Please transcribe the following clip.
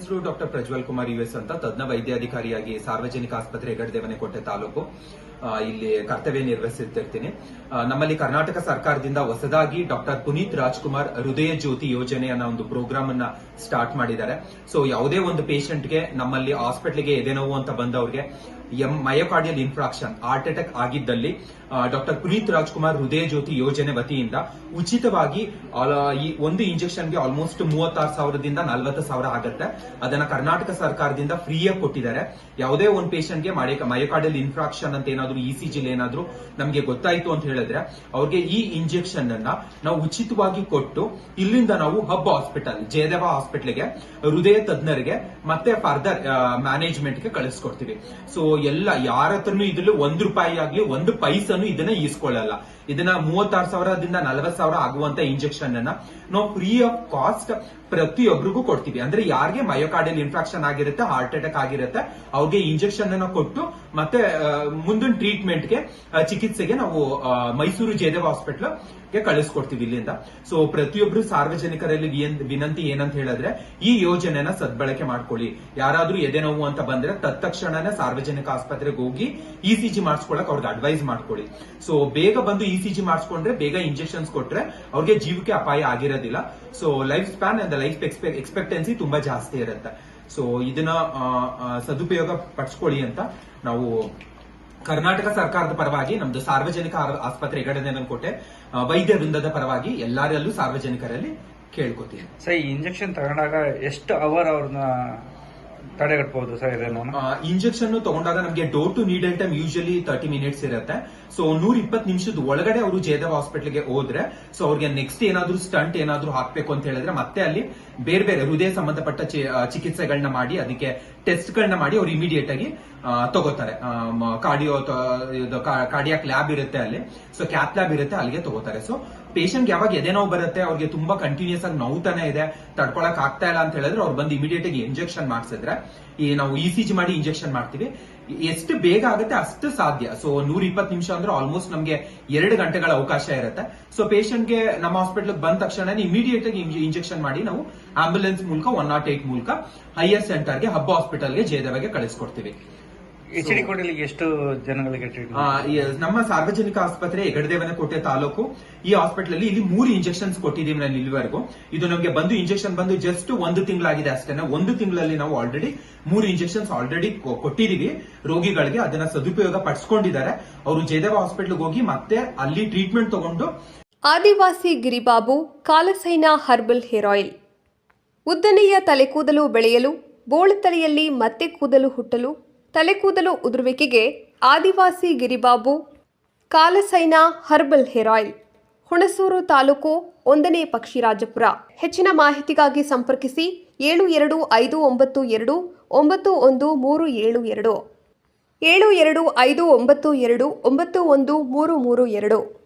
ಹೆಸರು doctor Prajwal Kumar US ಅಂತ ತಜ್ಞ ವೈದ್ಯಾಧಿಕಾರಿಯಾಗಿ ಸಾರ್ವಜನಿಕ ಆಸ್ಪತ್ರೆ ಹೆಗಡೆದೇವನಕೋಟೆ ತಾಲೂಕು. ಇಲ್ಲಿ ಕರ್ತವ್ಯ ನಿರ್ವಹಿಸುತ್ತಿರ್ತೀನಿ ನಮ್ಮಲ್ಲಿ ಕರ್ನಾಟಕ ಸರ್ಕಾರದಿಂದ ಹೊಸದಾಗಿ ಡಾಕ್ಟರ್ ಪುನೀತ್ ರಾಜ್ಕುಮಾರ್ ಹೃದಯ ಜ್ಯೋತಿ ಯೋಜನೆ ಅನ್ನೋ ಒಂದು ಪ್ರೋಗ್ರಾಮ್ ಅನ್ನ ಸ್ಟಾರ್ಟ್ ಮಾಡಿದ್ದಾರೆ. ಸೊ ಯಾವುದೇ ಒಂದು ಪೇಷಂಟ್ಗೆ ನಮ್ಮಲ್ಲಿ ಹಾಸ್ಪಿಟಲ್ಗೆ ಎದೆ ನೋವು ಅಂತ ಬಂದವ್ರಿಗೆ, M myocardial infarction heart attack ಆಗಿದ್ದಲ್ಲಿ ಡಾಕ್ಟರ್ ಪುನೀತ್ ರಾಜ್ಕುಮಾರ್ ಹೃದಯ ಜ್ಯೋತಿ ಯೋಜನೆ ವತಿಯಿಂದ ಉಚಿತವಾಗಿ ಈ ಒಂದು ಇಂಜೆಕ್ಷನ್ಗೆ ಆಲ್ಮೋಸ್ಟ್ ಮೂವತ್ತಾರು ಸಾವಿರದಿಂದ ನಲವತ್ತು ಸಾವಿರ ಆಗುತ್ತೆ. ಅದನ್ನ ಕರ್ನಾಟಕ ಸರ್ಕಾರದಿಂದ ಫ್ರೀಯಾಗಿ ಕೊಟ್ಟಿದ್ದಾರೆ. ಯಾವುದೇ ಒಂದು ಪೇಷಂಟ್ಗೆ ಮಯೋಕಾರ್ಡಿಯಲ್ ಇನ್ಫ್ರಾಕ್ಷನ್ ಅಂತ ಏನಾದ್ರು ಇ ಸಿ ಜಿಲ್ ಏನಾದ್ರೂ ನಮಗೆ ಗೊತ್ತಾಯಿತು ಅಂತ ಹೇಳಿದ್ರೆ ಅವ್ರಿಗೆ ಈ ಇಂಜೆಕ್ಷನ್ ಅನ್ನ ನಾವು ಉಚಿತವಾಗಿ ಕೊಟ್ಟು ಇಲ್ಲಿಂದ ನಾವು ಹಬ್ ಹಾಸ್ಪಿಟಲ್ ಜಯದೇವ ಹಾಸ್ಪಿಟಲ್ಗೆ ಹೃದಯ ತಜ್ಞರಿಗೆ ಮತ್ತೆ ಫರ್ದರ್ ಮ್ಯಾನೇಜ್ಮೆಂಟ್ಗೆ ಕಳಿಸ್ಕೊಡ್ತೀವಿ. ಸೊ ಎಲ್ಲ ಯಾರ ಹತ್ರನು ಇದ್ರಲ್ಲಿ ಒಂದ್ ರೂಪಾಯಿ ಆಗ್ಲಿ, ಒಂದು ಪೈಸನು ಇದನ್ನ ಈಸ್ಕೊಳ್ಳಲ್ಲ. ಇದನ್ನ ಮೂವತ್ತಾರು ಸಾವಿರದಿಂದ ನಲವತ್ತು ಸಾವಿರ ಆಗುವಂತ ಇಂಜೆಕ್ಷನ್ ಅನ್ನ ನಾವು ಫ್ರೀ ಆಫ್ ಕಾಸ್ಟ್ ಪ್ರತಿಯೊಬ್ಬರಿಗೂ ಕೊಡ್ತೀವಿ. ಅಂದ್ರೆ ಯಾರಿಗೆ ಮಯೋಕಾರ್ಡಿಯಲ್ ಇನ್ಫೆಕ್ಷನ್ ಆಗಿರುತ್ತೆ ಹಾರ್ಟ್ ಅಟ್ಯಾಕ್ ಆಗಿರುತ್ತೆ, ಅವ್ರಿಗೆ ಇಂಜೆಕ್ಷನ್ ಅನ್ನ ಕೊಟ್ಟು ಮತ್ತೆ ಮುಂದಿನ ಮುಂದಿನ ಟ್ರೀಟ್ಮೆಂಟ್ಗೆ ಚಿಕಿತ್ಸೆಗೆ ನಾವು ಮೈಸೂರು ಜಯದೇವ್ ಹಾಸ್ಪಿಟಲ್ಗೆ ಕಳಿಸ್ಕೊಡ್ತೀವಿ ಇಲ್ಲಿಂದ. ಸೊ ಪ್ರತಿಯೊಬ್ರು ಸಾರ್ವಜನಿಕರಲ್ಲಿ ವಿನಂತಿ ಏನಂತ ಹೇಳಿದ್ರೆ, ಈ ಯೋಜನೆನ ಸದ್ಬಳಕೆ ಮಾಡ್ಕೊಳ್ಳಿ. ಯಾರಾದ್ರೂ ಎದೆ ನೋವು ಅಂತ ಬಂದ್ರೆ ತತ್ಕ್ಷಣನೇ ಸಾರ್ವಜನಿಕ ಆಸ್ಪತ್ರೆಗೆ ಹೋಗಿ ಇ ಸಿ ಜಿ ಮಾಡಿಸ್ಕೊಳಕ್ ಅವ್ರಿಗೆ ಅಡ್ವೈಸ್ ಮಾಡ್ಕೊಳ್ಳಿ. ಸೊ ಬೇಗ ಬಂದು ಇ ಸಿ ಜಿ ಮಾಡಿಸ್ಕೊಂಡ್ರೆ, ಬೇಗ ಇಂಜೆಕ್ಷನ್ಸ್ ಕೊಟ್ರೆ ಅವ್ರಿಗೆ ಜೀವಕ್ಕೆ ಅಪಾಯ ಆಗಿರೋದಿಲ್ಲ. So life span and life expectancy ತುಂಬಾ ಜಾಸ್ತಿ ಇರುತ್ತೆ. ಸೊ ಇದನ್ನ ಸದುಪಯೋಗ ಪಡಿಸ್ಕೊಳ್ಳಿ ಅಂತ ನಾವು ಕರ್ನಾಟಕ ಸರ್ಕಾರದ ಪರವಾಗಿ ನಮ್ದು ಸಾರ್ವಜನಿಕ ಆಸ್ಪತ್ರೆ ಹೆಗಡೆದೇವನಕೋಟೆ ಆ, ವೈದ್ಯ ವೃಂದದ ಪರವಾಗಿ ಎಲ್ಲರಲ್ಲೂ ಸಾರ್ವಜನಿಕರಲ್ಲಿ ಕೇಳ್ಕೊತೀನಿ. ಸರ್ ಈ ಇಂಜೆಕ್ಷನ್ ತಗೊಂಡಾಗ ಎಷ್ಟು ಅವರ್ ಅವ್ರನ್ನ ತಡೆಗಟ್ಬಹುದು ಸರ್ ಇದನ್ನು? ಇಂಜೆಕ್ಷನ್ ತಗೊಂಡಾಗ ನಮಗೆ door to needle time usually thirty minutes ಇರುತ್ತೆ. ಸೊ ನೂರ ಇಪ್ಪತ್ತು ನಿಮಿಷದ ಒಳಗಡೆ ಅವರು ಜಯದೇವ ಹಾಸ್ಪಿಟಲ್ಗೆ ಹೋದ್ರೆ ಸೊ ಅವ್ರಿಗೆ ನೆಕ್ಸ್ಟ್ ಏನಾದ್ರೂ ಸ್ಟಂಟ್ ಏನಾದ್ರೂ ಹಾಕ್ಬೇಕು ಅಂತ ಹೇಳಿದ್ರೆ ಮತ್ತೆ ಅಲ್ಲಿ ಬೇರೆ ಬೇರೆ ಹೃದಯ ಸಂಬಂಧಪಟ್ಟ ಚಿಕಿತ್ಸೆಗಳನ್ನ ಮಾಡಿ, ಅದಕ್ಕೆ ಟೆಸ್ಟ್ ಗಳನ್ನ ಮಾಡಿ ಅವ್ರು ಇಮಿಡಿಯೇಟ್ ಆಗಿ ತಗೋತಾರೆ. ಕಾರ್ಡಿಯೋ ಕಾರ್ಡಿಯಾಕ್ ಲ್ಯಾಬ್ ಇರುತ್ತೆ ಅಲ್ಲಿ. ಸೊ ಕ್ಯಾಪ್ ಲ್ಯಾಬ್ ಇರುತ್ತೆ ಅಲ್ಲಿಗೆ ತಗೋತಾರೆ. ಸೊ ಪೇಷಂಟ್ ಯಾವಾಗ ಎದೆ ನೋವು ಬರುತ್ತೆ, ಅವ್ರಿಗೆ ತುಂಬಾ ಕಂಟಿನ್ಯೂಸ್ ಆಗಿ ನೋವುತಾನೆ ಇದೆ, ತಡ್ಕೊಳಕ್ ಆಗ್ತಾ ಇಲ್ಲ ಅಂತ ಹೇಳಿದ್ರೆ ಅವ್ರು ಬಂದು ಇಮಿಡಿಯೇಟ್ ಆಗಿ ಇಂಜೆಕ್ಷನ್ ಮಾಡಿಸಿದ್ರೆ, ಈ ನಾವು ಇ ಸಿ ಜಿ ಮಾಡಿ ಇಂಜೆಕ್ಷನ್ ಮಾಡ್ತೀವಿ. ಎಷ್ಟು ಬೇಗ ಆಗುತ್ತೆ ಅಷ್ಟು ಸಾಧ್ಯ. ಸೊ ನೂರ ಇಪ್ಪತ್ತು ನಿಮಿಷ ಅಂದ್ರೆ ಆಲ್ಮೋಸ್ಟ್ ನಮಗೆ ಎರಡು ಗಂಟೆಗಳ ಅವಕಾಶ ಇರುತ್ತೆ. ಸೊ ಗೆ ನಮ್ಮ ಹಾಸ್ಪಿಟಲ್ ಬಂದ ತಕ್ಷಣ ಇಮಿಡಿಯೇಟ್ ಆಗಿ ಇಂಜೆಕ್ಷನ್ ಮಾಡಿ ನಾವು ಆಂಬುಲೆನ್ಸ್ ಮೂಲಕ ಒನ್ ನಾಟ್ ಏಟ್ ಮೂಲಕ ಹೈಯರ್ ಸೆಂಟರ್ಗೆ ಹಬ್ಬ ಹಾಸ್ಪಿಟಲ್ಗೆ ಜಯದೇವಗೆ ಕಳಿಸ್ಕೊಡ್ತೀವಿ. ಎಚ್ ಡಿ ಕೋಟೆಲಿ ಎಷ್ಟು ಜನಗಳಿಗೆ ಆ, ನಮ್ಮ ಸಾರ್ವಜನಿಕ ಆಸ್ಪತ್ರೆ ಹೆಗಡೆದೇವನಕೋಟೆ ತಾಲೂಕು. ಈ ಹಾಸ್ಪಿಟಲ್ ಅಲ್ಲಿ ಇಲ್ಲಿ ಮೂರು ಇಂಜೆಕ್ಷನ್ಸ್ ಕೊಟ್ಟಿದ್ದೀವಿ ನಾನು ಇಲ್ಲಿವರೆಗೂ. ಇದು ನಮಗೆ ಬಂದು ಇಂಜೆಕ್ಷನ್ ಬಂದು ಜಸ್ಟ್ ಒಂದು ತಿಂಗಳಾಗಿದೆ ಅಷ್ಟೇನೆ ಒಂದು ತಿಂಗಳಲ್ಲಿ ನಾವು ಆಲ್ರೆಡಿ ಮೂರು ಇಂಜೆಕ್ಷನ್ಸ್ ಆಲ್ರೆಡಿ ಕೊಟ್ಟಿದೀವಿ ರೋಗಿಗಳಿಗೆ ಅದನ್ನ ಸದುಪಯೋಗ ಪಡಿಸ್ಕೊಂಡಿದ್ದಾರೆ. ಅವರು ಜಯದೇವ ಹಾಸ್ಪಿಟಲ್ಗೆ ಹೋಗಿ ಮತ್ತೆ ಅಲ್ಲಿ ಟ್ರೀಟ್ಮೆಂಟ್ ತಗೊಂಡು Adivasi Giribabu Kalasaina herbal hair oil. ಉದ್ದನೆಯ ತಲೆಕೂದಲು ಬೆಳೆಯಲು ಬೋಳುತಲೆಯಲ್ಲಿ ಮತ್ತೆ ಕೂದಲು ಹುಟ್ಟಲು ತಲೆಕೂದಲು ಉದುರುವಿಕೆಗೆ Adivasi Giribabu, Kalasaina herbal hair oil, Hunsur taluk ಒಂದನೇ ಪಕ್ಷಿರಾಜಪುರ. ಹೆಚ್ಚಿನ ಮಾಹಿತಿಗಾಗಿ ಸಂಪರ್ಕಿಸಿ ಏಳು ಎರಡು ಐದು ಒಂಬತ್ತು ಎರಡು, ಒಂಬತ್ತು ಒಂದು ಮೂರು ಏಳು ಎರಡು ಏಳು ಎರಡು ಐದು ಒಂಬತ್ತು ಎರಡು, ಒಂಬತ್ತು ಒಂದು ಮೂರು ಮೂರು ಎರಡು.